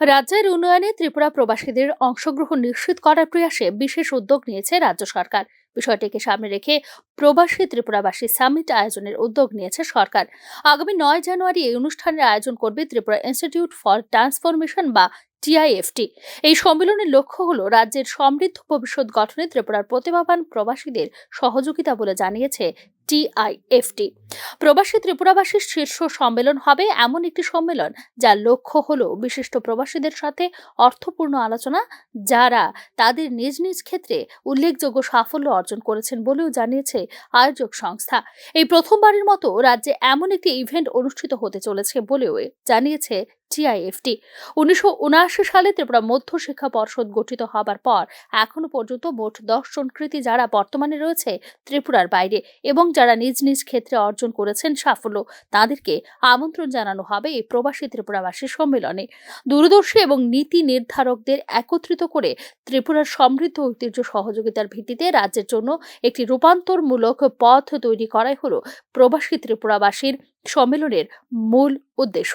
রাজ্যের উন্নয়নে ত্রিপুরা প্রবাসীদের অংশগ্রহণ নিশ্চিত করার প্রয়াসে বিশেষ উদ্যোগ নিয়েছে রাজ্য সরকার। বিষয়টিকে সামনে রেখে প্রবাসী ত্রিপুরাবাসী সামিট আয়োজনের উদ্যোগ নিয়েছে সরকার। আগামী নয় জানুয়ারি এই অনুষ্ঠানের আয়োজন করবে ত্রিপুরা ইনস্টিটিউট ফর ট্রান্সফরমেশন বা টিআইএফটি এই সম্মেলনের লক্ষ্য হল রাজ্যের সমৃদ্ধ ভবিষ্যৎ গঠনে ত্রিপুরার প্রতিভাবান প্রবাসীদের সহযোগিতা বলে জানিয়েছে টিআইএফটি প্রবাসী ত্রিপুরাবাসীর শীর্ষ সম্মেলন হবে এমন একটি সম্মেলন যার লক্ষ্য হল বিশিষ্ট প্রবাসীদের সাথে অর্থপূর্ণ আলোচনা, যারা তাদের নিজ নিজ ক্ষেত্রে উল্লেখযোগ্য সাফল্য অর্জন করেছেন বলেও জানিয়েছে আয়োজক সংস্থা। এই প্রথমবারের মতো রাজ্যে এমন একটি ইভেন্ট অনুষ্ঠিত হতে চলেছে বলেও জানিয়েছে টিআইএফটি উনিশশো উনআশি সালে ত্রিপুরা মধ্য শিক্ষা পর্ষদ গঠিত হবার পর এখনও পর্যন্ত মোট দশ জন কৃতী যারা বর্তমানে রয়েছে ত্রিপুরার বাইরে এবং যারা নিজ নিজ ক্ষেত্রে অর্জন করেছেন সাফল্য, তাদেরকে আমন্ত্রণ জানানো হবে এই প্রবাসী ত্রিপুরাবাসী সম্মেলনে। দূরদর্শী এবং নীতি নির্ধারকদের একত্রিত করে ত্রিপুরার সমৃদ্ধ ঐতিহ্য সহযোগিতার ভিত্তিতে রাজ্যের জন্য একটি রূপান্তরমূলক পথ তৈরি করাই হল প্রবাসী ত্রিপুরাবাসীর সম্মেলনের মূল উদ্দেশ্য।